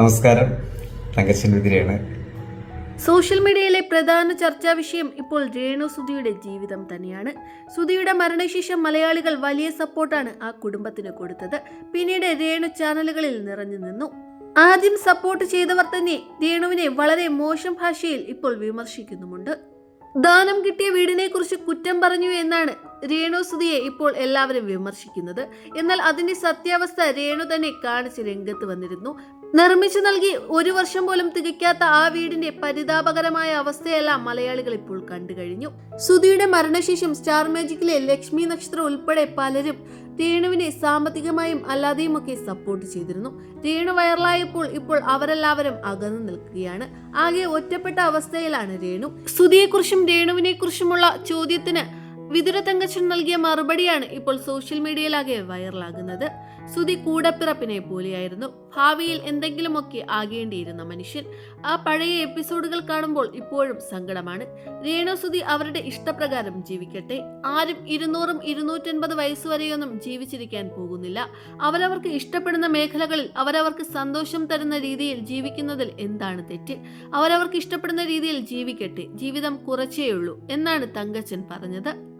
നമസ്കാരം. തങ്കച്ചൻ വിതിരയാണ് സോഷ്യൽ മീഡിയയിലെ പ്രധാന ചർച്ചാ വിഷയം ഇപ്പോൾ രേണു സുധിയുടെ ജീവിതം തന്നെയാണ്. സുധിയുടെ മരണശേഷം മലയാളികൾ വലിയ സപ്പോർട്ടാണ് ആ കുടുംബത്തിന് കൊടുത്തത്. പിന്നീട് രേണു ചാനലുകളിൽ നിറഞ്ഞു നിന്നു. ആദ്യം സപ്പോർട്ട് ചെയ്തവർ തന്നെ രേണുവിനെ വളരെ മോശം ഭാഷയിൽ ഇപ്പോൾ വിമർശിക്കുന്നുമുണ്ട്. ദാനം കിട്ടിയ വീടിനെ കുറിച്ച് കുറ്റം പറഞ്ഞു എന്നാണ് രേണു സുധിയെ ഇപ്പോൾ എല്ലാവരും വിമർശിക്കുന്നത്. എന്നാൽ അതിന്റെ സത്യാവസ്ഥ രേണു തന്നെ കാണിച്ച് രംഗത്ത് വന്നിരുന്നു. നിർമ്മിച്ചു നൽകി ഒരു വർഷം പോലും തികയ്ക്കാത്ത ആ വീടിന്റെ പരിതാപകരമായ അവസ്ഥയെല്ലാം മലയാളികൾ ഇപ്പോൾ കണ്ടു കഴിഞ്ഞു. സുധിയുടെ മരണശേഷം സ്റ്റാർ മാജിക്കിലെ ലക്ഷ്മി നക്ഷത്രം ഉൾപ്പെടെ പലരും രേണുവിനെ സാമ്പത്തികമായും അല്ലാതെയും ഒക്കെ സപ്പോർട്ട് ചെയ്തിരുന്നു. രേണു വൈറലായപ്പോൾ ഇപ്പോൾ അവരെല്ലാവരും അകന്നു നിൽക്കുകയാണ്. ആകെ ഒറ്റപ്പെട്ട അവസ്ഥയിലാണ് രേണു. സുധിയെക്കുറിച്ചും രേണുവിനെ കുറിച്ചുമുള്ള ചോദ്യത്തിന് വിതുര തങ്കച്ചൻ നൽകിയ മറുപടിയാണ് ഇപ്പോൾ സോഷ്യൽ മീഡിയയിലാകെ വൈറലാകുന്നത്. സുതി കൂടപ്പിറപ്പിനെ പോലെയായിരുന്നു. ഭാവിയിൽ എന്തെങ്കിലുമൊക്കെ ആകേണ്ടിയിരുന്ന മനുഷ്യൻ ആ പഴയ എപ്പിസോഡുകൾ കാണുമ്പോൾ ഇപ്പോഴും സങ്കടമാണ്. രേണു സുതി അവരുടെ ഇഷ്ടപ്രകാരം ജീവിക്കട്ടെ. ആരും ഇരുന്നൂറും ഇരുന്നൂറ്റൻപത് വയസ്സുവരെയൊന്നും ജീവിച്ചിരിക്കാൻ പോകുന്നില്ല. അവരവർക്ക് ഇഷ്ടപ്പെടുന്ന മേഖലകളിൽ അവരവർക്ക് സന്തോഷം തരുന്ന രീതിയിൽ ജീവിക്കുന്നതിൽ എന്താണ് തെറ്റ്? അവരവർക്ക് ഇഷ്ടപ്പെടുന്ന രീതിയിൽ ജീവിക്കട്ടെ. ജീവിതം കുറച്ചേയുള്ളൂ എന്നാണ് തങ്കച്ചൻ പറഞ്ഞത്.